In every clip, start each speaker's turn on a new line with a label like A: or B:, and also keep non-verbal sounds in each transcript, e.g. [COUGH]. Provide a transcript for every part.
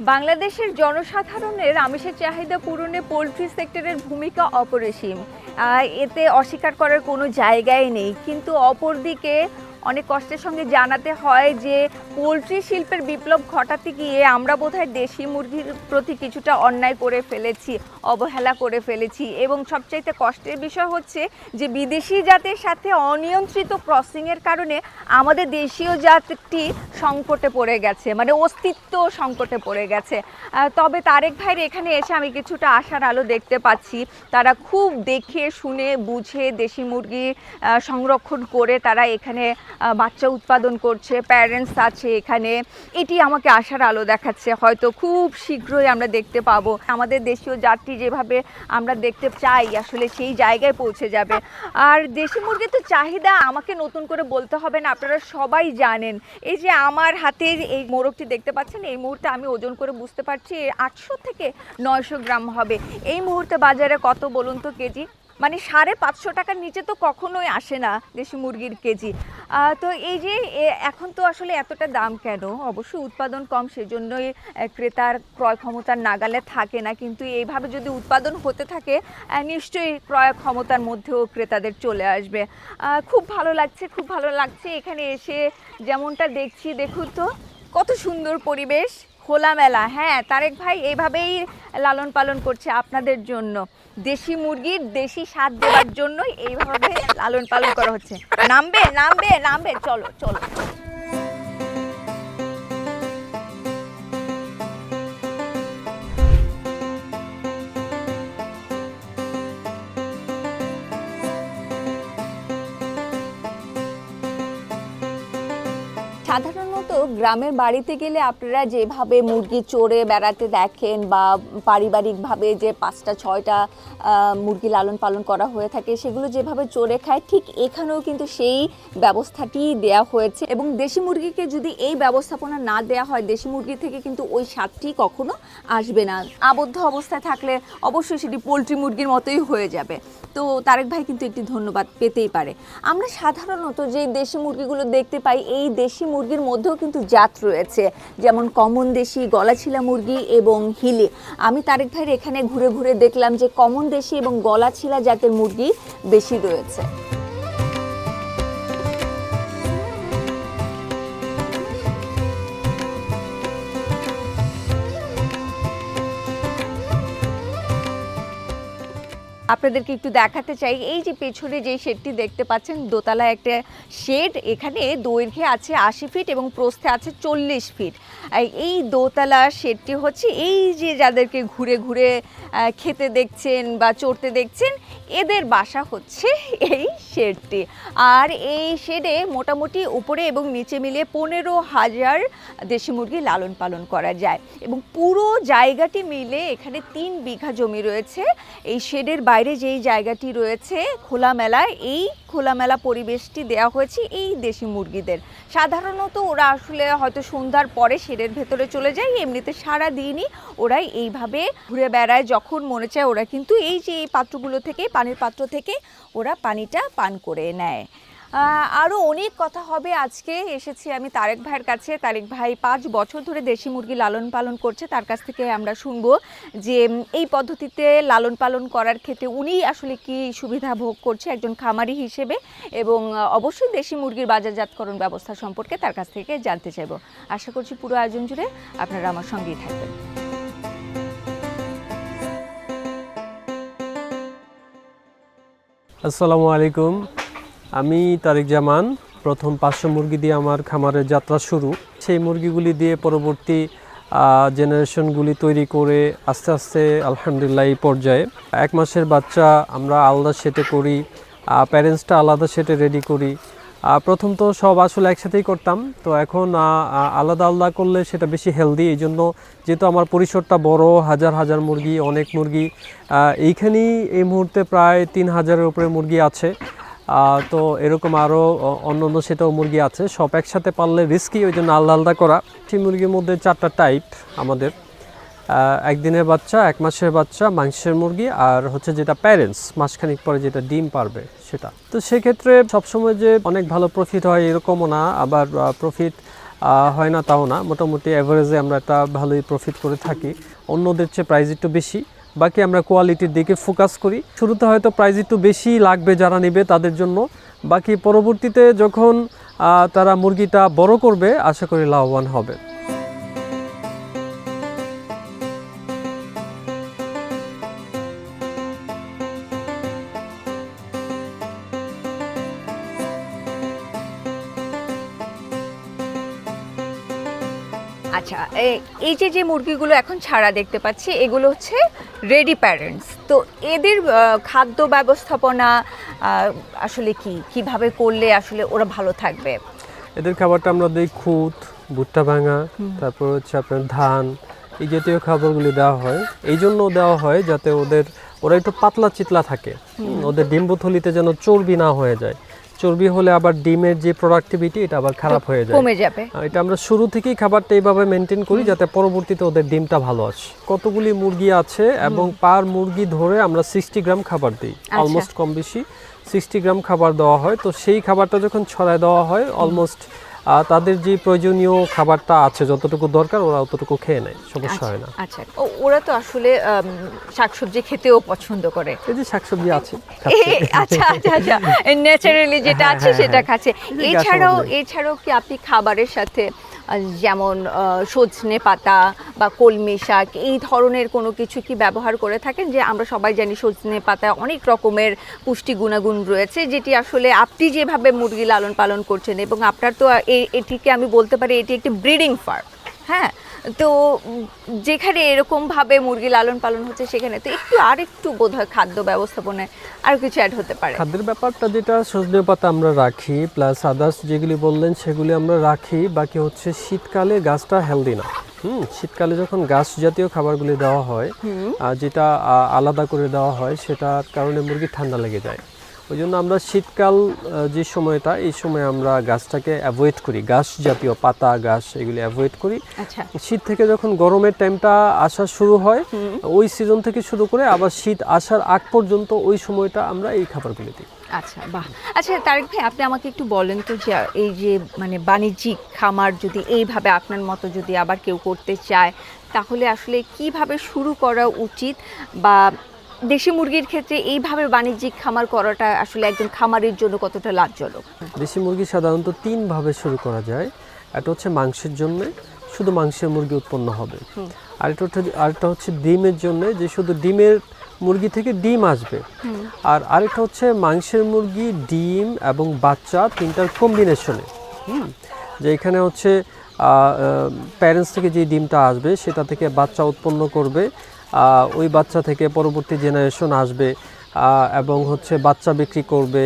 A: বাংলাদেশের জনসাধারণের আমিষের চাহিদা পূরণে পোলট্রি সেক্টরের ভূমিকা অপরিসীম। এতে অস্বীকার করার কোনো জায়গাই নেই। কিন্তু অপরদিকে অনেক কষ্টের সঙ্গে জানাতে হয় যে পোলট্রি শিল্পের বিপ্লব ঘটাতে গিয়ে আমরা বোধহয় দেশি মুরগির প্রতি কিছুটা অন্যায় করে ফেলেছি, অবহেলা করে ফেলেছি এবং সবচাইতে কষ্টের বিষয় হচ্ছে যে বিদেশি জাতের সাথে অনিয়ন্ত্রিত ক্রসিংয়ের কারণে আমাদের দেশীয় জাতটি সংকটে পড়ে গেছে মানে অস্তিত্ব সংকটে পড়ে গেছে। তবে তারেক ভাইয়ের এখানে এসে আমি কিছুটা আশার আলো দেখতে পাচ্ছি। তারা খুব দেখে, শুনে, বুঝে দেশি মুরগি সংরক্ষণ করে তারা এখানে বাচ্চা উৎপাদন করছে প্যারেন্টস আছে এখানে। এটি আমাকে আশার আলো দেখাচ্ছে। হয়তো খুব শীঘ্রই আমরা দেখতে পাবো। আমাদের দেশীয় জাতটি যেভাবে আমরা দেখতে চাই, আসলে সেই জায়গায় পৌঁছে যাবে। আর দেশি মুরগির তো চাহিদা আমাকে নতুন করে বলতে হবে না, আপনারা সবাই জানেন। এই যে আমার হাতে এই মোরগটি দেখতে পাচ্ছেন, এই মুহূর্তে আমি ওজন করে বুঝতে পারছি, আটশো থেকে নয়শো গ্রাম হবে। এই মুহূর্তে বাজারে কত বলুন তো, কেজি? মানে সাড়ে পাঁচশো টাকার নিচে তো কখনোই আসে না দেশি মুরগির কেজি। তো এই যে এখন তো আসলে এতটা দাম কেন? অবশ্যই উৎপাদন কম, সেজন্যই ক্রেতার ক্রয় ক্ষমতার নাগালে থাকে না। কিন্তু এইভাবে যদি উৎপাদন হতে থাকে নিশ্চয়ই ক্রয় ক্ষমতার মধ্যেও ক্রেতাদের চলে আসবে। খুব ভালো লাগছে, খুব ভালো লাগছে এখানে এসে যেমনটা দেখছি। দেখুন তো, কত সুন্দর পরিবেশ। খোলামেলা। হ্যাঁ তারেক ভাই এইভাবেই লালন পালন করছে আপনাদের জন্য। দেশি মুরগির দেশি স্বাদ দেওয়ার জন্যই এইভাবে লালন পালন করা হচ্ছে। নামবে নামবে নামবে। চলো চলো। গ্রামের বাড়িতে গেলে আপনারা যেভাবে মুরগি চড়ে বেড়াতে দেখেন বা পারিবারিকভাবে যে পাঁচটা, ছয়টা মুরগি লালন পালন করা হয়ে থাকে, সেগুলো যেভাবে চড়ে খায়, ঠিক এখানেও কিন্তু সেই ব্যবস্থাটি দেয়া হয়েছে। এবং দেশি মুরগিকে যদি এই ব্যবস্থাপনা না দেয়া হয়, দেশি মুরগি থেকে কিন্তু ওই স্বাদটি কখনো আসবে না। আবদ্ধ অবস্থায় থাকলে অবশ্যই সেটি পোলট্রি মুরগির মতোই হয়ে যাবে। তো তারেক ভাই কিন্তু একটি ধন্যবাদ পেতেই পারে। আমরা সাধারণত যে দেশি মুরগিগুলো দেখতে পাই, এই দেশি মুরগির মধ্যেও কিন্তু জাত রয়েছে, যেমন কমন দেশি গলাছিলা মুরগি এবং হিলি। আমি তারেক ভাইয়ের এখানে ঘুরে ঘুরে দেখলাম যে কমন দেশি এবং গলাছিলা জাতের মুরগি বেশি রয়েছে। আপনাদেরকে একটু দেখাতে চাই। এই যে পেছনে যে শেডটি দেখতে পাচ্ছেন দোতলা একটা শেড, এখানে দৈর্ঘ্যে আছে আশি ফিট এবং প্রস্থে আছে চল্লিশ ফিট। এই দোতলা শেডটি হচ্ছে এই যে যাদেরকে ঘুরে ঘুরে খেতে দেখছেন বা চড়তে দেখছেন এদের বাসা হচ্ছে এই শেডটি। আর এই শেডে মোটামুটি উপরে এবং নিচে মিলিয়ে পনেরো হাজার দেশি মুরগি লালন পালন করা যায়। এবং পুরো জায়গাটি মিলে এখানে তিন বিঘা জমি রয়েছে। এই শেডের বাইরে যেই জায়গাটি রয়েছে খোলামেলা এই খোলামেলা পরিবেশটি দেওয়া হয়েছে এই দেশি মুরগিদের। সাধারণত ওরা আসলে হয়তো সন্ধ্যার পরে শেরের ভেতরে চলে যায়, এমনিতে সারা দিনই ওরা এইভাবে ঘুরে বেড়ায়। যখন মনে চায় ওরা কিন্তু এই যে এই পাত্রগুলো থেকে, পানির পাত্র থেকে ওরা পানিটা পান করে নেয়। আরও অনেক কথা হবে আজকে। এসেছি আমি তারেক ভাইয়ের কাছে। তারেক ভাই পাঁচ বছর ধরে দেশি মুরগি লালন পালন করছে। তার কাছ থেকে আমরা শুনব যে এই পদ্ধতিতে লালন পালন করার ক্ষেত্রে উনি আসলে কি সুবিধা ভোগ করছে একজন খামারি হিসেবে এবং অবশ্যই দেশি মুরগির বাজারজাতকরণ ব্যবস্থা সম্পর্কে তার কাছ থেকে জানতে চাইব। আশা করছি পুরো আয়োজন জুড়ে আপনারা আমার সঙ্গেই থাকবেন।
B: আসসালামু আলাইকুম। আমি তারেক জামান প্রথম পাঁচশো মুরগি দিয়ে আমার খামারের যাত্রা শুরু। সেই মুরগিগুলি দিয়ে পরবর্তী জেনারেশনগুলি তৈরি করে আস্তে আস্তে আলহামদুলিল্লাহ এই পর্যায়ে। এক মাসের বাচ্চা আমরা আলাদা সেটে করি প্যারেন্টসটা আলাদা সেটে রেডি করি। প্রথম তো সব আসলে একসাথেই করতাম। তো এখন আলাদা আলাদা করলে সেটা বেশি হেলদি এই জন্য যেহেতু আমার পরিসরটা বড়, হাজার হাজার মুরগি, অনেক মুরগি এইখানেই এই মুহূর্তে প্রায় তিন হাজারের উপরে মুরগি আছে। তো এরকম আরও অন্য অন্য সেটাও মুরগি আছে। সব একসাথে পারলে রিস্কি ওই জন্য আলাদা আলাদা করা। সেই মুরগির মধ্যে চারটা টাইপ আমাদের। একদিনের বাচ্চা, এক মাসের বাচ্চা, মাংসের মুরগি আর হচ্ছে যেটা প্যারেন্টস মাসখানিক পরে যেটা ডিম পারবে সেটা। তো সেক্ষেত্রে সবসময় যে অনেক ভালো প্রফিট হয় এরকমও না, আবার প্রফিট হয় না তাও না। মোটামুটি অ্যাভারেজে আমরা একটা ভালোই প্রফিট করে থাকি। অন্যদের চেয়ে প্রাইস একটু বেশি। বাকি আমরা কোয়ালিটির দিকে ফোকাস করি। শুরুতে হয়তো প্রাইস একটু বেশি লাগবে যারা নেবে তাদের জন্য। বাকি পরবর্তীতে যখন তারা মুরগিটা বড় করবে, আশা করি লাভবান হবে।
A: আচ্ছা এই যে যে মুরগিগুলো এখন ছাড়া দেখতে পাচ্ছি এগুলো হচ্ছে রেডি প্যারেন্টস তো এদের খাদ্য ব্যবস্থাপনা আসলে কি কীভাবে করলে আসলে ওরা ভালো থাকবে?
B: এদের খাবারটা আমরা দিই খুদ ভুট্টা ভাঙা তারপর হচ্ছে আপনার ধান এই জাতীয় খাবারগুলি দেওয়া হয়। এই জন্য দেওয়া হয় যাতে ওদের ওরা একটু পাতলা চিতলা থাকে ওদের ডিম্বথলিতে যেন চর্বি না হয়ে যায়। চর্বি হলে আবার ডিমের যে প্রোডাক্টিভিটি এটা আবার খারাপ হয়ে যায়।
A: কমে যাবে।
B: এটা আমরা শুরু থেকেই খাবারটা এইভাবে মেনটেন করি যাতে পরবর্তীতে ওদের ডিমটা ভালো আসে। কতগুলি মুরগি আছে এবং পার মুরগি ধরে আমরা সিক্সটি গ্রাম খাবার দিই অলমোস্ট কম বেশি। সিক্সটি গ্রাম খাবার দেওয়া হয়। তো সেই খাবারটা যখন ছড়ায় দেওয়া হয় অলমোস্ট তাদের যে প্রয়োজনীয় খাবারটা আছে যতটুকু দরকার ওরা অতটুকু খেয়ে নেয় সমস্যা হয় না।
A: আচ্ছা। ওরা তো আসলে শাকসবজি খেতেও পছন্দ করে।
B: এই যে শাকসবজি আছে
A: আচ্ছা আচ্ছা আচ্ছা। [LAUGHS] ন্যাচারালি যেটা আছে
B: হ্যাঁ,
A: সেটা
B: হ্যাঁ।
A: খাচ্ছে। এছাড়াও এছাড়াও কি আপনি খাবারের সাথে যেমন সজনে পাতা বা কলমি শাক, এই ধরনের কোনো কিছু কি ব্যবহার করে থাকেন? যে আমরা সবাই জানি সজনে পাতায় অনেক রকমের পুষ্টি গুণাগুণ রয়েছে, যেটি আসলে আপনি যেভাবে মুরগি লালন পালন করছেন এবং আপনার তো এটিকে আমি বলতে পারি এটি একটি ব্রিডিং ফার্ম। হ্যাঁ? তো যেখানে এরকমভাবে মুরগি লালন পালন হচ্ছে সেখানে তো একটু আরেকটু বোধ হয় খাদ্য ব্যবস্থাপনায় আরও কিছু অ্যাড হতে পারে।
B: খাদ্যের ব্যাপারটা যেটা সজনে পাতা আমরা রাখি প্লাস আদার্স যেগুলি বললেন সেগুলি আমরা রাখি বাকি হচ্ছে শীতকালে গাছটা হেলদি না। হুম শীতকালে যখন গাছ জাতীয় খাবারগুলি দেওয়া হয় যেটা আলাদা করে দেওয়া হয় সেটার কারণে মুরগি ঠান্ডা লেগে যায়। ওই জন্য আমরা শীতকাল যে সময়টা এই সময় আমরা গাছটাকে অ্যাভয়েড করি। গাছ জাতীয় পাতা গাছ এগুলি অ্যাভয়েড করি।
A: আচ্ছা।
B: শীত থেকে যখন গরমের টাইমটা আসা শুরু হয় ওই সিজন থেকে শুরু করে আবার শীত আসার আগ পর্যন্ত ওই সময়টা আমরা এই খাবারগুলি দিই।
A: আচ্ছা বাহ। আচ্ছা তারেক ভাই আপনি আমাকে একটু বলেন তো যে এই যে মানে বাণিজ্যিক খামার যদি এইভাবে আপনার মতো যদি আবার কেউ করতে চায় তাহলে আসলে কীভাবে শুরু করা উচিত? বা দেশি মুরগির ক্ষেত্রে এইভাবে বাণিজ্যিক খামার করাটা আসলে একজন খামারের জন্য কতটা লাভজনক?
B: দেশি মুরগি সাধারণত তিনভাবে শুরু করা যায়। একটা হচ্ছে মাংসের জন্য শুধু মাংসের মুরগি উৎপন্ন হবে। আরেকটা হচ্ছে আরেকটা হচ্ছে ডিমের জন্য যে শুধু ডিমের মুরগি থেকে ডিম আসবে। আর আরেকটা হচ্ছে মাংসের মুরগি ডিম এবং বাচ্চা তিনটার কম্বিনেশনে হুম। যে এখানে হচ্ছে প্যারেন্টস থেকে যে ডিমটা আসবে সেটা থেকে বাচ্চা উৎপন্ন করবে। ওই বাচ্চা থেকে পরবর্তী জেনারেশন আসবে এবং হচ্ছে বাচ্চা বিক্রি করবে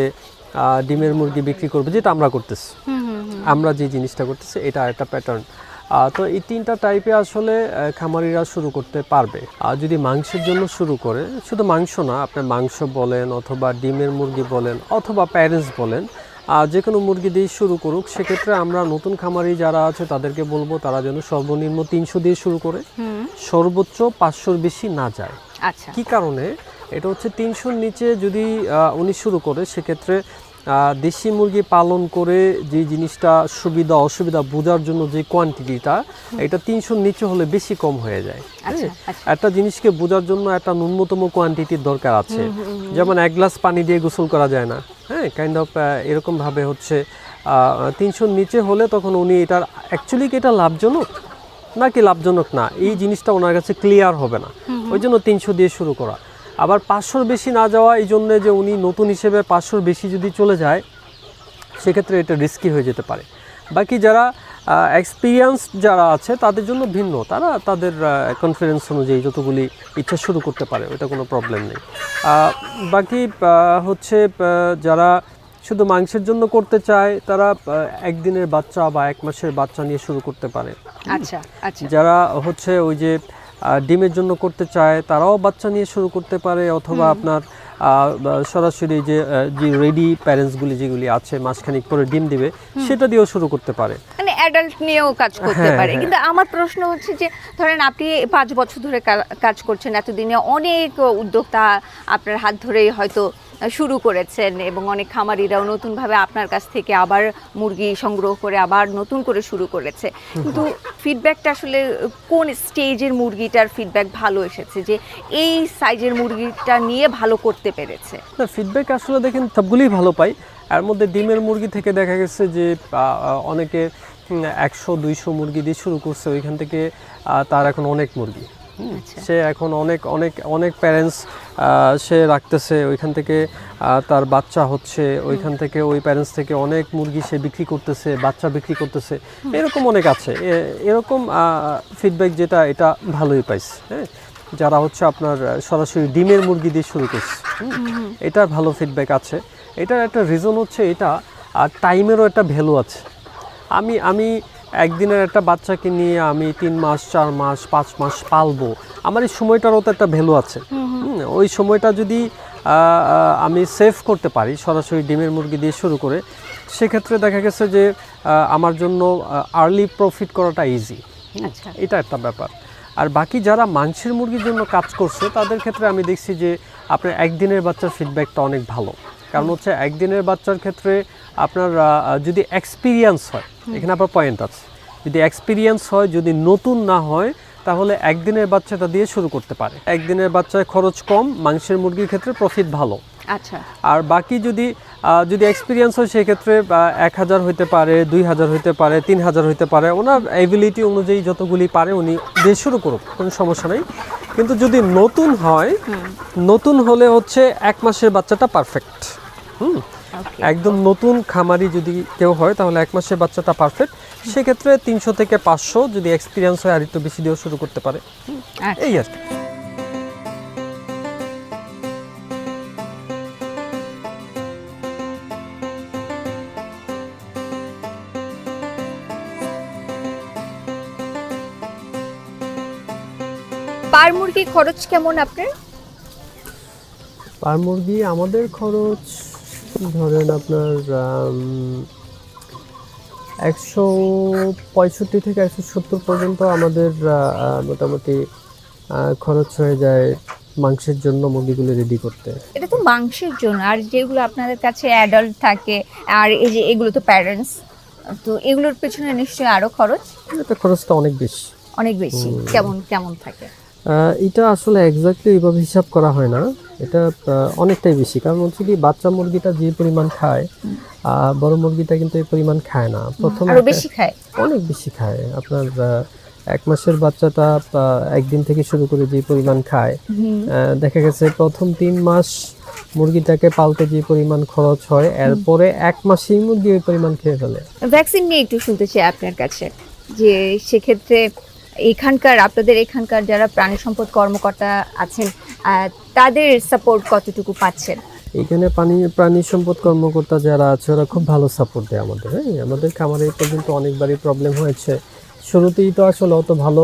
B: ডিমের মুরগি বিক্রি করবে যেটা আমরা করতেছি। আমরা যে জিনিসটা করতেছি এটা একটা প্যাটার্ন তো এই তিনটা টাইপে আসলে খামারিরা শুরু করতে পারবে। আর যদি মাংসের জন্য শুরু করে শুধু মাংস না আপনি মাংস বলেন অথবা ডিমের মুরগি বলেন অথবা প্যারেন্টস বলেন যে কোনো মুরগি দিয়ে শুরু করুক সেক্ষেত্রে আমরা নতুন খামারি যারা আছে তাদেরকে বলব তারা যেন সর্বনিম্ন তিনশো দিয়ে শুরু করে সর্বোচ্চ পাঁচশোর বেশি না যায়।
A: আচ্ছা।
B: কি কারণে? এটা হচ্ছে তিনশোর নিচে যদি উনি শুরু করে সেক্ষেত্রে দেশি মুরগি পালন করে যে জিনিসটা সুবিধা অসুবিধা বোঝার জন্য যে কোয়ান্টিটিটা এটা তিনশোর নিচে হলে বেশি কম হয়ে যায়।
A: আচ্ছা? আচ্ছা।
B: একটা জিনিসকে বোঝার জন্য একটা ন্যূনতম কোয়ান্টিটির দরকার আছে। যেমন এক গ্লাস পানি দিয়ে গোসল করা যায় না। হ্যাঁ কাইন্ড অফ এরকমভাবে হচ্ছে। তিনশোর নিচে হলে তখন উনি এটার অ্যাকচুয়ালি কি এটা লাভজনক? নাকি লাভজনক না? এই জিনিসটা ওনার কাছে ক্লিয়ার হবে না। ওই জন্য তিনশো দিয়ে শুরু করা। আবার পাঁচশোর বেশি না যাওয়া এই জন্যে যে উনি নতুন হিসেবে পাঁচশোর বেশি যদি চলে যায় সেক্ষেত্রে এটা রিস্কি হয়ে যেতে পারে। বাকি যারা এক্সপিরিয়েন্স যারা আছে তাদের জন্য ভিন্ন। তারা তাদের কনফিডেন্স অনুযায়ী যতগুলি ইচ্ছা শুরু করতে পারে ওটা কোনো প্রবলেম নেই। বাকি হচ্ছে যারা শুধু মাংসের জন্য করতে চায় তারা একদিনের বাচ্চা বা এক মাসের বাচ্চা নিয়ে শুরু করতে পারে।
A: আচ্ছা আচ্ছা।
B: যারা হচ্ছে ওই যে ডিমের জন্য করতে চায় তারাও বাচ্চা নিয়ে শুরু করতে পারে অথবা আপনার সরাসরি যে যে রেডি প্যারেন্টসগুলি যেগুলি আছে মাসখানিক পরে ডিম দিবে সেটা দিয়েও শুরু করতে পারে।
A: মানে অ্যাডাল্ট নিয়েও কাজ করতে
B: হ্যাঁ,
A: পারে।
B: হ্যাঁ।
A: কিন্তু আমার প্রশ্ন হচ্ছে যে ধরেন আপনি পাঁচ বছর ধরে কাজ করছেন এতদিনে অনেক উদ্যোক্তা আপনার হাত ধরেই হয়তো শুরু করেছেন এবং অনেক খামারিরাও নতুনভাবে আপনার কাছ থেকে আবার মুরগি সংগ্রহ করে আবার নতুন করে শুরু করেছে। কিন্তু ফিডব্যাকটা আসলে কোন স্টেজের মুরগিটার ফিডব্যাক ভালো এসেছে? যে এই সাইজের মুরগিটা নিয়ে ভালো করতে পেরেছে?
B: ফিডব্যাক আসলে দেখেন সবগুলোই ভালো পাই। এর মধ্যে ডিমের মুরগি থেকে দেখা গেছে যে অনেকে একশো, দুইশো মুরগি দিয়ে শুরু করছে। ওইখান থেকে তার এখন অনেক মুরগি। সে এখন অনেক অনেক অনেক প্যারেন্টস সে রাখতেছে ওইখান থেকে তার বাচ্চা হচ্ছে ওইখান থেকে ওই প্যারেন্টস থেকে অনেক মুরগি সে বিক্রি করতেছে বাচ্চা বিক্রি করতেছে। এরকম অনেক আছে। এরকম ফিডব্যাক যেটা এটা ভালোই পাইছে হ্যাঁ? যারা হচ্ছে আপনার সরাসরি ডিমের মুরগি দিয়ে শুরু করছে এটার ভালো ফিডব্যাক আছে। এটার একটা রিজন হচ্ছে এটা আর টাইমেরও একটা ভ্যালু আছে। আমি আমি একদিনের একটা বাচ্চাকে নিয়ে আমি তিন মাস চার মাস পাঁচ মাস পালবো। আমার এই সময়টারও তো একটা ভ্যালু আছে। ওই সময়টা যদি আমি সেভ করতে পারি সরাসরি ডিমের মুরগি দিয়ে শুরু করে সেক্ষেত্রে দেখা গেছে যে আমার জন্য আর্লি প্রফিট করাটা ইজি
A: আচ্ছা।
B: এটা একটা ব্যাপার। আর বাকি যারা মাংসের মুরগির জন্য কাজ করছে তাদের ক্ষেত্রে আমি দেখছি যে আপনার একদিনের বাচ্চার ফিডব্যাকটা অনেক ভালো। কারণ হচ্ছে একদিনের বাচ্চার ক্ষেত্রে আপনার যদি এক্সপিরিয়েন্স হয় এখানে আপনার পয়েন্ট আছে। যদি এক্সপিরিয়েন্স হয় যদি নতুন না হয় তাহলে একদিনের বাচ্চাটা দিয়ে শুরু করতে পারে। একদিনের বাচ্চায় খরচ কম মাংসের মুরগির ক্ষেত্রে প্রফিট ভালো।
A: আচ্ছা।
B: আর বাকি যদি যদি এক্সপিরিয়েন্স হয় সেক্ষেত্রে এক হাজার হইতে পারে দুই হাজার হইতে পারে তিন হাজার হইতে পারে ওনার এবিলিটি অনুযায়ী যতগুলি পারে উনি দিয়ে শুরু করুক কোনো সমস্যা নেই। কিন্তু যদি নতুন হয় নতুন হলে হচ্ছে এক মাসের বাচ্চাটা পারফেক্ট হুম? একদম নতুন খামারি যদি কেউ হয় তাহলে এক মাসের বাচ্চাটা পারফেক্ট সেক্ষেত্রে তিনশো থেকে পাঁচশো যদি এক্সপিরিয়েন্স হয় আর একটু বেশি দিয়েও শুরু করতে পারে।
A: আচ্ছা।
B: এই আর কি।
A: খরচ কেমন আপনার?
B: পার মুরগি আমাদের খরচ ধরেন আপনার একশো পঁয়ষট্টি থেকে একশো সত্তর পর্যন্ত আমাদের মোটামুটি খরচ হয়ে যায় মাংসের জন্য মুরগিগুলো রেডি করতে।
A: এটা তো মাংসের জন্য আর যেগুলো আপনাদের কাছে অ্যাডাল্ট থাকে আর এই যে এগুলো তো প্যারেন্টস তো এগুলোর পেছনে নিশ্চয়ই আরও খরচ?
B: এটা খরচটা অনেক বেশি।
A: অনেক বেশি কেমন কেমন থাকে?
B: এটা আসলে এক্স্যাক্টলি এইভাবে হিসাব করা হয় না। এটা অনেকটাই বেশি। কারণ হচ্ছে কি বাচ্চা মুরগিটা যে পরিমাণ খায় বড় মুরগিটা কিন্তু এই পরিমাণ খায় না। প্রথমে
A: বেশি খায়।
B: অনেক বেশি খায়। আপনার এক মাসের বাচ্চাটা একদিন থেকে শুরু করে যে পরিমাণ খায় দেখা গেছে প্রথম তিন মাস মুরগিটাকে পালতে যে পরিমাণ খরচ হয় এরপরে এক মাসেই মুরগি ওই পরিমাণ খেয়ে ফেলে।
A: ভ্যাকসিন নিয়ে একটু শুনতে চাই আপনার কাছে যে সেক্ষেত্রে এখানকার, আপনাদের এখানকার যারা প্রাণী সম্পদ কর্মকর্তা আছেন তাদের সাপোর্ট কতটুকু পাচ্ছেন?
B: এখানে পানি, প্রাণী সম্পদ কর্মকর্তা যারা আছে, ওরা খুব ভালো সাপোর্ট দেয় আমাদের। হ্যাঁ আমাদের খামারে পর্যন্ত অনেকবারই প্রবলেম হয়েছে। শুরুতেই তো আসলে অত ভালো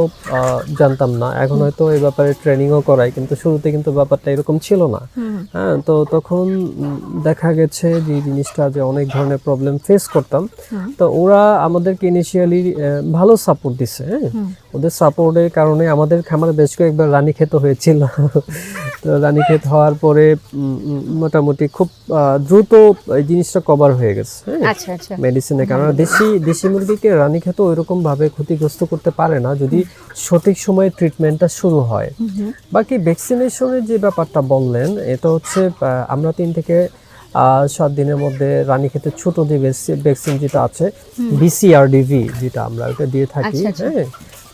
B: জানতাম না। এখন হয়তো এই ব্যাপারে ট্রেনিংও করাই কিন্তু শুরুতে কিন্তু ব্যাপারটা এরকম ছিল না। হ্যাঁ তো তখন দেখা গেছে যে জিনিসটা যে অনেক ধরনের প্রবলেম ফেস করতাম। তো ওরা আমাদেরকে ইনিশিয়ালি ভালো সাপোর্ট দিছে হ্যাঁ? ওদের সাপোর্টের কারণে আমাদের খামারে বেশ কয়েকবার রানী খেত হয়েছিল। তো রানী ক্ষেত হওয়ার পরে মোটামুটি খুব দ্রুত এই জিনিসটা কভার হয়ে গেছে হ্যাঁ?
A: আচ্ছা আচ্ছা।
B: মেডিসিনের কারণে। দেশি দেশি মুরগিকে রানী খেত ওইরকম ভাবে ক্ষতিগ্রস্ত করতে পারে না যদি সঠিক সময়ে ট্রিটমেন্টটা শুরু হয়। বাকি ভ্যাকসিনেশনের যে ব্যাপারটা বললেন এটা হচ্ছে আমরা তিন থেকে সাত দিনের মধ্যে রানী খেতে ছোট যে ভ্যাকসিন যেটা আছে বিসিআরডিভি যেটা আমরা ওটা দিয়ে থাকি
A: আচ্ছা, আচ্ছা।
B: হ্যাঁ?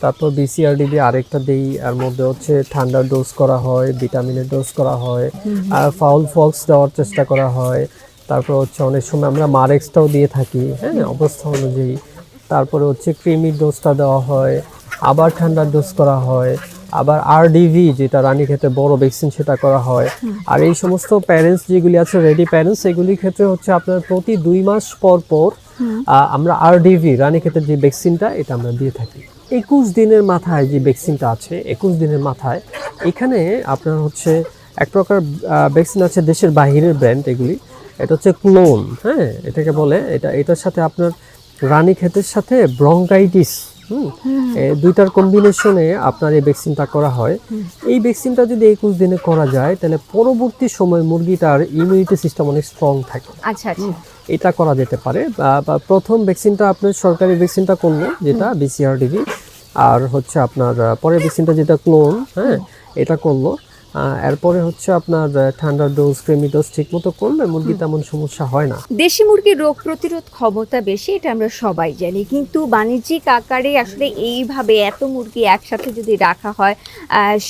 B: তারপর বিসিআরডিবি আরেকটা দেই আর মধ্যে হচ্ছে ঠান্ডার ডোজ করা হয় ভিটামিনের ডোজ করা হয় আর ফাউল ফক্স দেওয়ার চেষ্টা করা হয়। তারপর হচ্ছে অনেক সময় আমরা মারেক্সটাও দিয়ে থাকি হ্যাঁ? অবস্থা অনুযায়ী। তারপরে হচ্ছে ক্রিমির ডোজটা দেওয়া হয়, আবার ঠান্ডার ডোজ করা হয়, আবার আরডিভি যেটা রানী ক্ষেত্রে বড় ভ্যাকসিন সেটা করা হয়। আর এই সমস্ত প্যারেন্টস যেগুলি আছে রেডি প্যারেন্টস এগুলির ক্ষেত্রে হচ্ছে আপনার প্রতি দুই মাস পর পর আমরা আরডিভি রানী ক্ষেত্রে যে ভ্যাকসিনটা এটা আমরা দিয়ে থাকি। একুশ দিনের মাথায় যে ভ্যাকসিনটা আছে, একুশ দিনের মাথায়, এখানে আপনার হচ্ছে এক প্রকার ভ্যাকসিন আছে দেশের বাহিরের ব্র্যান্ড এগুলি। এটা হচ্ছে ক্লোন হ্যাঁ এটাকে বলে, এটা, এটার সাথে আপনার রানী ক্ষেতের সাথে ব্রঙ্কাইটিস হুম দুইটার কম্বিনেশনে আপনার এই ভ্যাকসিনটা করা হয়। এই ভ্যাকসিনটা যদি একুশ দিনে করা যায় তাহলে পরবর্তী সময় মুরগিটার ইমিউনিটি সিস্টেম অনেক স্ট্রং থাকে।
A: আচ্ছা আচ্ছা।
B: এটা করা যেতে পারে। প্রথম ভ্যাকসিনটা আপনার সরকারি ভ্যাকসিনটা করল যেটা বিসিআরডিবি আর হচ্ছে আপনার পরের ভ্যাকসিনটা যেটা ক্লোন হ্যাঁ এটা করল এরপরে হচ্ছে আপনার আহ, ঠান্ডার ডোজ ক্রেমি ডোজ ঠিক মতো করলে মুরগি তেমন সমস্যা হয় না।
A: দেশি মুরগির রোগ প্রতিরোধ ক্ষমতা বেশি এটা আমরা সবাই জানি। কিন্তু বাণিজ্যিক আকারে আসলে এইভাবে এত মুরগি একসাথে যদি রাখা হয়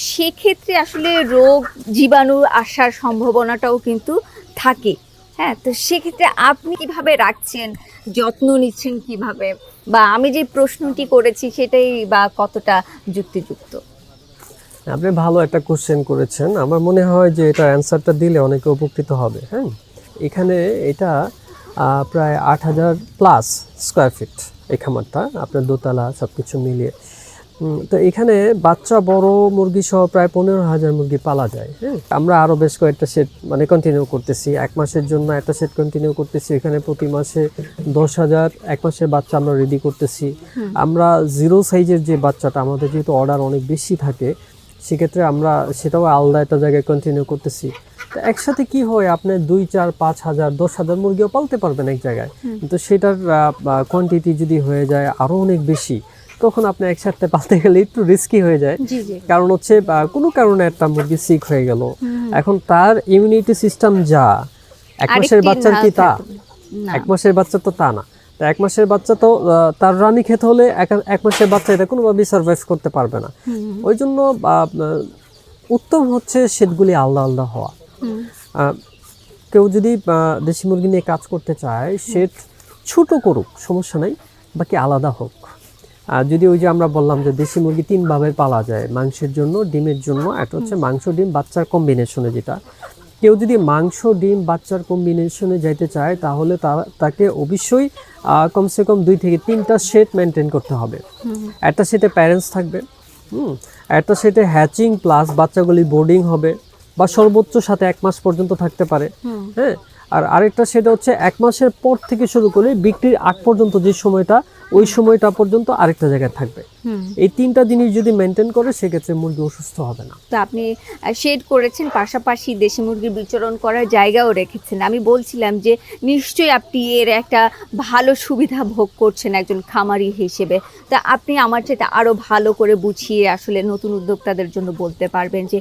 A: সেক্ষেত্রে আসলে রোগ জীবাণু আসার সম্ভাবনাটাও কিন্তু থাকে। হ্যাঁ তো সেক্ষেত্রে আপনি কীভাবে রাখছেন যত্ন নিচ্ছেন কীভাবে? বা আমি যে প্রশ্নটি করেছি সেটাই বা কতটা যুক্তিযুক্ত?
B: আপনি ভালো একটা কোশ্চেন করেছেন। আমার মনে হয় যে এটা অ্যান্সারটা দিলে অনেকে উপকৃত হবে হ্যাঁ? এখানে এটা প্রায় আট হাজার প্লাস স্কোয়ার ফিট এই খামারটা আপনার দোতলা সব কিছু মিলিয়ে তো এখানে বাচ্চা বড় মুরগি সহ প্রায় পনেরো হাজার মুরগি পালা যায় হ্যাঁ? আমরা আরও বেশ কয়েকটা সেট মানে কন্টিনিউ করতেছি। এক মাসের জন্য একটা সেট কন্টিনিউ করতেছি। এখানে প্রতি মাসে দশ হাজার এক মাসের বাচ্চা আমরা রেডি করতেছি। আমরা জিরো সাইজের যে বাচ্চাটা আমাদের যেহেতু অর্ডার অনেক বেশি থাকে সেক্ষেত্রে আমরা সেটাও আলাদা একটা জায়গায় কন্টিনিউ করতেছি। তো একসাথে কি হয় আপনি দুই চার পাঁচ হাজার দশ হাজার মুরগিও পালতে পারবেন এক জায়গায়। কিন্তু সেটার কোয়ান্টিটি যদি হয়ে যায় আরও অনেক বেশি তখন আপনি একসাথে পালতে গেলে একটু রিস্কি হয়ে যায়। কারণ হচ্ছে কোনো কারণে একটা মুরগি সিক হয়ে গেল। এখন তার ইমিউনিটি সিস্টেম যা এক মাসের বাচ্চার কি তা? এক মাসের বাচ্চা তো তা না। তো এক মাসের বাচ্চা তো তার রানী খেতে হলে এক- এক মাসের বাচ্চা এটা কোনোভাবেই সার্ভাইভ করতে পারবে না। ওই জন্য উত্তম হচ্ছে সেটগুলি আলাদা আলাদা হওয়া। কেউ যদি দেশি মুরগি নিয়ে কাজ করতে চায় সেট ছোট করুক সমস্যা নাই বাকি আলাদা হোক। আর যদি ওই যে আমরা বললাম যে দেশি মুরগি তিনভাবে পালা যায় মাংসের জন্য ডিমের জন্য একটা হচ্ছে মাংস ডিম বাচ্চার কম্বিনেশনে যেটা কেউ যদি মাংস ডিম বাচ্চার কম্বিনেশনে যাইতে চায় তাহলে তা- তাকে অবশ্যই কমসে কম দুই থেকে তিনটা সেট মেনটেন করতে হবে। একটা সেটে প্যারেন্টস থাকবে হুম? একটা সেটে হ্যাচিং প্লাস বাচ্চাগুলি বোর্ডিং হবে বা সর্বোচ্চ সাথে এক মাস পর্যন্ত থাকতে পারে হ্যাঁ? আর আরেকটা সেটা হচ্ছে এক মাসের পর থেকে শুরু করে বিক্রির আগ পর্যন্ত যে সময়টা ওই সময়টা পর্যন্ত আরেকটা জায়গায় থাকবে। এই তিনটা জিনিস যদি মেনটেন করে সেক্ষেত্রে মুরগি অসুস্থ হবে না।
A: তো আপনি শেড করেছেন পাশাপাশি দেশি মুরগির বিচরণ করার জায়গাও রেখেছেন। আমি বলছিলাম যে নিশ্চয়ই আপনি এর একটা ভালো সুবিধা ভোগ করছেন একজন খামারি হিসেবে। তা আপনি আমার চাইতে আরও ভালো করে বুঝিয়ে আসলে নতুন উদ্যোক্তাদের জন্য বলতে পারবেন যে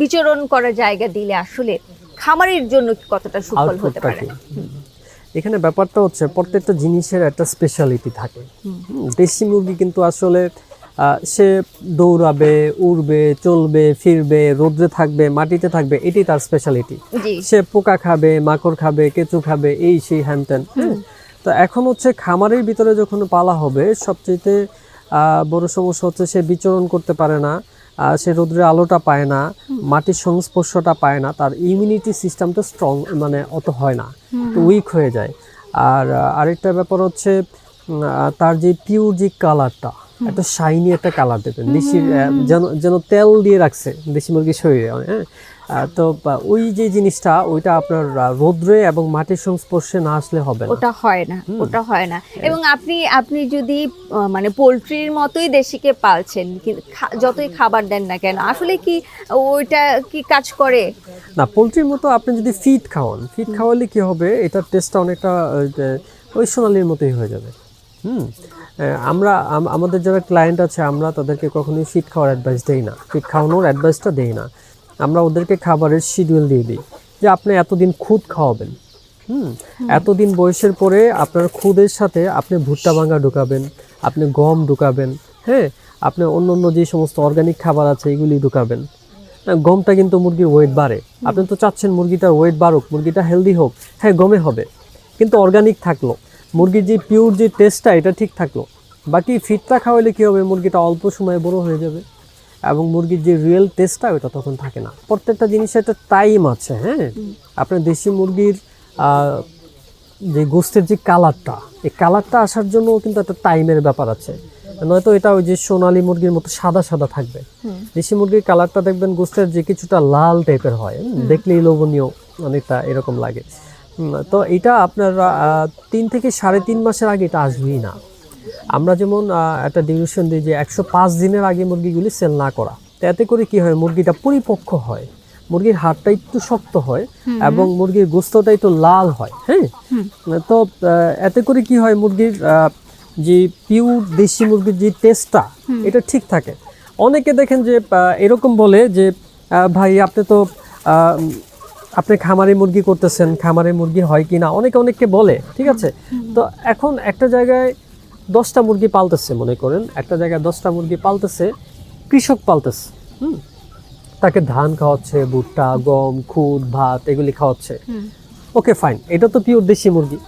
A: বিচরণ করার জায়গা দিলে আসলে খামারের জন্য কতটা সুফল হতে পারে?
B: এখানে ব্যাপারটা হচ্ছে প্রত্যেকটা জিনিসের একটা স্পেশালিটি থাকে। দেশি মুরগি কিন্তু আসলে সে দৌড়াবে উড়বে চলবে ফিরবে রোদ্রে থাকবে মাটিতে থাকবে এটি তার স্পেশালিটি সে পোকা খাবে মাকড় খাবে কেঁচু খাবে এই সেই হ্যান ত্যান হ্যাঁ? তো এখন হচ্ছে খামারের ভিতরে যখন পালা হবে সবচেয়ে বড় সমস্যা হচ্ছে সে বিচরণ করতে পারে না। সে রোদ্রের আলোটা পায় না মাটির সংস্পর্শটা পায় না তার ইমিউনিটি সিস্টেমটা স্ট্রং মানে অত হয় না তো উইক হয়ে যায়। আর আরেকটা ব্যাপার হচ্ছে তার যে পিউর যে কালারটা একটা শাইনি একটা কালার দেবেন। দেশি যেন যেন তেল দিয়ে রাখছে দেশি মুরগির শরীরে হ্যাঁ? তো ওই যে জিনিসটা ওইটা আপনার রোদ্রে এবং মাটির সংস্পর্শে না আসলে হবে না।
A: ওটা হয় না ওটা হয় না। এবং আপনি আপনি যদি মানে পোলট্রির মতোই দেশিকে পালছেন যতই খাবার দেন না কেন আসলে কি ওইটা কি কাজ করে?
B: না পোলট্রির মতো আপনি যদি ফিড খাওয়ান ফিড খাওয়ালে কি হবে? এটার টেস্টটা অনেকটা ওই সোনালির মতোই হয়ে যাবে। হুম। আমরা আমাদের যারা ক্লায়েন্ট আছে আমরা তাদেরকে কখনোই ফিড খাওয়ার অ্যাডভাইস দেই না। ফিড খাওয়ানোর অ্যাডভাইসটা দেই না। আমরা ওদেরকে খাবারের শিডিউল দিয়ে দিই। যে আপনি এতদিন খুদ খাওয়াবেন হুম। এতদিন বয়সের পরে আপনার খুদের সাথে আপনি ভুট্টা ভাঙা ঢুকাবেন আপনি গম ঢুকাবেন হ্যাঁ? আপনি অন্য অন্য যে সমস্ত অর্গানিক খাবার আছে এগুলি ঢুকাবেন। হ্যাঁ, গমটা কিন্তু মুরগির ওয়েট বাড়ে। আপনি তো চাচ্ছেন মুরগিটার ওয়েট বাড়ুক মুরগিটা হেলদি হোক। হ্যাঁ গমে হবে। কিন্তু অর্গানিক থাকল। মুরগির যে পিওর যে টেস্টটা এটা ঠিক থাকল। বাকি ফিটটা খাওয়ালে কী হবে? মুরগিটা অল্প সময়ে বড় হয়ে যাবে। এবং মুরগির যে রিয়েল টেস্টটা ওটা তখন থাকে না। প্রত্যেকটা জিনিসের একটা টাইম আছে হ্যাঁ? আপনার দেশি মুরগির যে গোস্তের যে কালারটা এই কালারটা আসার জন্য কিন্তু একটা টাইমের ব্যাপার আছে। নয়তো এটা ওই যে সোনালী মুরগির মতো সাদা সাদা থাকবে। দেশি মুরগির কালারটা দেখবেন গোস্তের যে কিছুটা লাল টাইপের হয় দেখলেই লোভনীয় অনেকটা এরকম লাগে। তো এটা আপনার তিন থেকে সাড়ে তিন মাসের আগে এটা আসবেই না। আমরা যেমন একটা ডিউরেশন দিই যে একশো পাঁচ দিনের আগে মুরগিগুলি সেল না করা। তো এতে করে কি হয় মুরগিটা পরিপক্ক হয়। মুরগির হাড়টা একটু শক্ত হয় এবং মুরগির গোস্তটা একটু লাল হয় হ্যাঁ? তো এতে করে কি হয় মুরগির যে পিওর দেশি মুরগির যে টেস্টটা এটা ঠিক থাকে। অনেকে দেখেন যে এরকম বলে যে ভাই আপনি তো আপনি খামারে মুরগি করতেছেন খামারে মুরগি হয় কি না অনেকে অনেককে বলে ঠিক আছে? তো এখন একটা জায়গায় দশটা মুরগি পালতেছে মনে করেন একটা জায়গায় দশটা মুরগি পালতেছে কৃষক পালতেছে হুম? তাকে ধান খাওয়াচ্ছে ভুট্টা গম খুদ ভাত এগুলি খাওয়াচ্ছে। ওকে ফাইন এটা তো পিওর দেশি মুরগি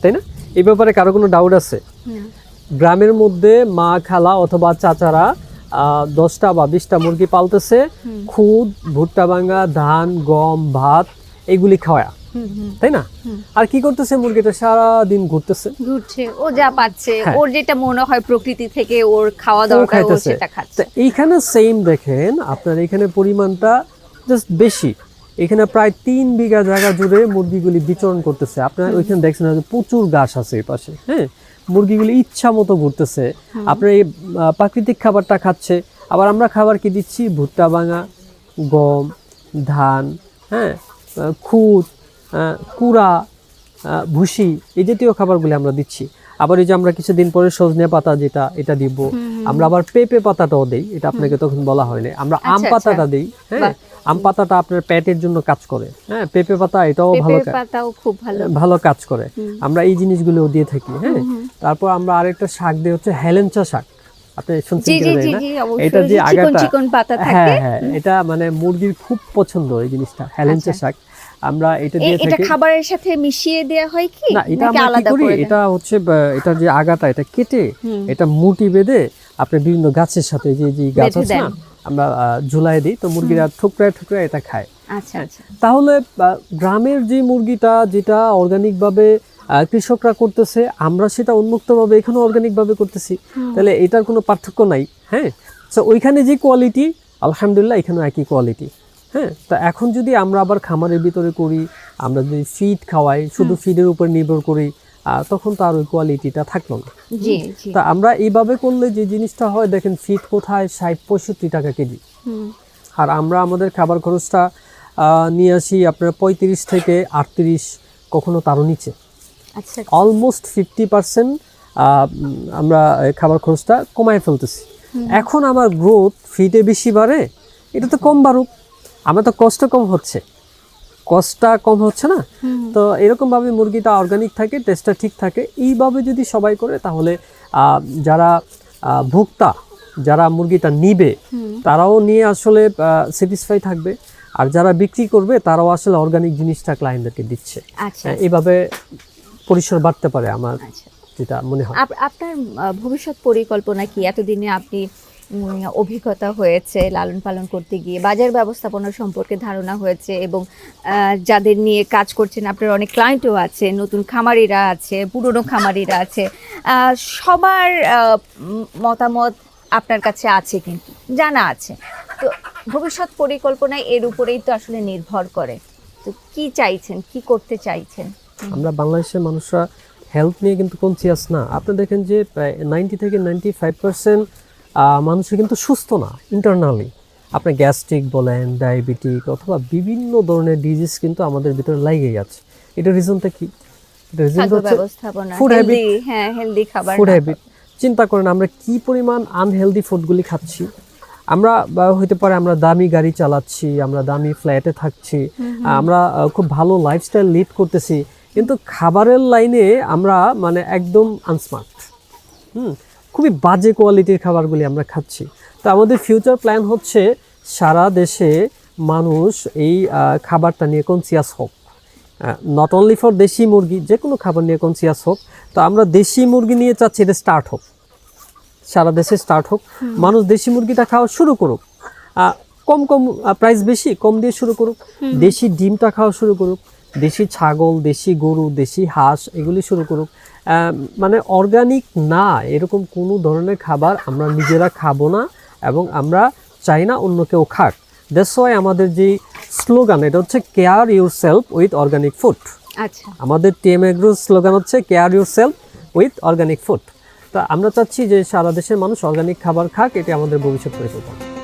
B: তাই না? এই ব্যাপারে কারও কোনো ডাউট আছে? গ্রামের মধ্যে মা খালা অথবা চাচারা দশটা বা বিশটা মুরগি পালতেছে। খুদ ভুট্টা ভাঙা ধান গম ভাত এগুলি খাওয়া তাই না? আর কি করতেছে মুরগিটা? সারা দিন ঘুরতেছে।
A: ঘুরছে ও যা পাচ্ছে
B: হ্যাঁ।
A: ওর যেটা মনে হয় প্রকৃতি থেকে ওর খাওয়া দরকার ও
B: খাইতেছে।
A: সেটা খাচ্ছে।
B: এইখানে সেম দেখেন আপনার এখানে পরিমাণটা জাস্ট বেশি। এখানে প্রায় তিন বিঘা জায়গা জুড়ে মুরগিগুলি বিচরণ করতেছে। আপনার ওইখানে দেখছেন প্রচুর ঘাস আছে এই পাশে হ্যাঁ? মুরগিগুলি ইচ্ছা মতো ঘুরতেছে। আপনার এই প্রাকৃতিক খাবারটা খাচ্ছে আবার আমরা খাবার কি দিচ্ছি? ভুট্টা ভাঙা গম ধান হ্যাঁ? খুদ কুড়া ভুসি এই জাতীয় খাবারগুলি আমরা দিচ্ছি। আবার এই যে আমরা কিছুদিন পরে সজনে পাতা যেটা এটা দিব। আমরা আবার পেঁপে পাতাটাও দিই এটা আপনাকে তখন বলা হয়নি আমরা আম
A: আচ্ছা,
B: পাতাটা
A: আচ্ছা।
B: দিই হ্যাঁ। আম পাতাটা আপনার পেটের জন্য কাজ করে। হ্যাঁ পেঁপে পাতা এটাও ভালো
A: পাতাও খুব ভালো।
B: ভালো কাজ করে। আমরা এই জিনিসগুলোও দিয়ে থাকি হ্যাঁ। তারপর আমরা আরেকটা শাক দিই হচ্ছে হেলেঞ্চা শাক। আপনি শুনছেন এটা যে আগাটা
A: থাকে।
B: হ্যাঁ হ্যাঁ। এটা মানে মুরগির খুব পছন্দ এই জিনিসটা হেলেঞ্চা
A: আচ্ছা।
B: শাক। আমরা এটা দিয়ে
A: এটা খাবারের সাথে মিশিয়ে দেয়া হয় কি?
B: না এটা আমরা করি? এটা হচ্ছে এটার যে আগাটা এটা কেটে এটা মুটি বেঁধে আপনি বিভিন্ন গাছের সাথে যে যে গাছ আছে না। আমরা ঝুলাই দিই তো মুরগিরা ঠুকরায় ঠুকরায় এটা খায়।
A: আচ্ছা আচ্ছা।
B: তাহলে গ্রামের যে মুরগিটা যেটা অর্গানিকভাবে কৃষকরা করতেছে আমরা সেটা উন্মুক্তভাবে এখানে অর্গানিকভাবে করতেছি। তাহলে এটার কোনো পার্থক্য নাই হ্যাঁ? তো ওইখানে যে কোয়ালিটি আলহামদুলিল্লাহ এখানেও একই কোয়ালিটি হ্যাঁ? তা এখন যদি আমরা আবার খামারের ভিতরে করি আমরা যদি ফিড খাওয়াই শুধু ফিডের উপর নির্ভর করি তখন তো আর ওই কোয়ালিটিটা থাকল না। তা আমরা এইভাবে করলে যে জিনিসটা হয় দেখেন ফিড কোথায়? ষাট পঁয়ষট্টি টাকা কেজি। আর আমরা আমাদের খাবার খরচটা নিয়ে আসি আপনার পঁয়ত্রিশ থেকে আটত্রিশ কখনো তারও নিচে।
A: আচ্ছা।
B: অলমোস্ট ফিফটি পার্সেন্ট আমরা খাবার খরচটা কমায় ফেলতেছি। এখন আমার গ্রোথ ফিটে বেশি বাড়ে এটা তো কম বাড়ুক। আমার তো কষ্ট কম হচ্ছে। কষ্টটা কম হচ্ছে না? তো এরকমভাবে মুরগিটা অর্গানিক থাকে টেস্টটা ঠিক থাকে। এইভাবে যদি সবাই করে তাহলে যারা ভোক্তা যারা মুরগিটা নিবে তারাও নিয়ে আসলে স্যাটিসফাই থাকবে। আর যারা বিক্রি করবে তারাও আসলে অর্গানিক জিনিসটা ক্লায়েন্টদেরকে দিচ্ছে।
A: আচ্ছা
B: হ্যাঁ, এইভাবে পরিসর বাড়তে পারে আমার
A: আচ্ছা।
B: যেটা মনে হয়।
A: আপ- আপনার ভবিষ্যৎ পরিকল্পনা কি? এতদিনে আপনি অভিজ্ঞতা হয়েছে লালন পালন করতে গিয়ে, বাজার ব্যবস্থাপনা সম্পর্কে ধারণা হয়েছে এবং যাদের নিয়ে কাজ করছেন, আপনার অনেক ক্লায়েন্টও আছে, নতুন খামারিরা আছে, পুরনো খামারিরা আছে সবার মতামত আপনার কাছে আছে কিন্তু, জানা আছে। তো ভবিষ্যৎ পরিকল্পনায় এর উপরেই তো আসলে নির্ভর করে। তো কি চাইছেন, কি করতে চাইছেন?
B: আমরা বাংলাদেশের মানুষরা হেলথ নিয়ে কিন্তু কনসিয়াস না। আপনি দেখেন যে নাইনটি থেকে নাইনটি ফাইভ পার্সেন্ট মানুষ কিন্তু সুস্থ না ইন্টারনালি আপনি গ্যাস্ট্রিক বলেন ডায়াবেটিক অথবা বিভিন্ন ধরনের ডিজিজ কিন্তু আমাদের ভিতরে লাগেই আছে এটা রিজনটা কি? habit-
A: হেলদি হ্যাঁ হেলদি খাবার
B: ফুড হ্যাবিট চিন্তা করেন আমরা কি পরিমাণ আনহেলদি ফুডগুলি খাচ্ছি। আমরা হইতে পারে আমরা দামি গাড়ি চালাচ্ছি আমরা দামি ফ্ল্যাটে থাকছি আমরা খুব ভালো লাইফস্টাইল লিড করতেছি। কিন্তু খাবারের লাইনে আমরা মানে একদম আনস্মার্ট হুম খুবই বাজে কোয়ালিটির খাবারগুলি আমরা খাচ্ছি। তো আমাদের ফিউচার প্ল্যান হচ্ছে সারা দেশে মানুষ এই খাবারটা নিয়ে কনসিয়াস হোক। নট অনলি ফর দেশি মুরগি যে কোনো খাবার নিয়ে কনসিয়াস হোক। তো আমরা দেশি মুরগি নিয়ে চাচ্ছি এটা স্টার্ট হোক। সারা দেশে স্টার্ট হোক। মানুষ দেশি মুরগিটা খাওয়া শুরু করুক। কম কম প্রাইস বেশি কম দিয়ে শুরু করুক। দেশি ডিমটা খাওয়া শুরু করুক। দেশি ছাগল দেশি গরু দেশি হাঁস এগুলি শুরু করুক। মানে অর্গানিক না এরকম কোনো ধরনের খাবার আমরা নিজেরা খাব না এবং আমরা চাই না অন্য কেউ খাক। দ্যাটস ওয়াই আমাদের যে স্লোগান এটা হচ্ছে care yourself with organic food
A: আচ্ছা।
B: আমাদের টিএম এগ্রোর স্লোগান হচ্ছে care yourself with organic food তা আমরা চাচ্ছি যে সারা দেশের মানুষ অর্গানিক খাবার খাক এটি আমাদের ভবিষ্যৎ পরিকল্পনা।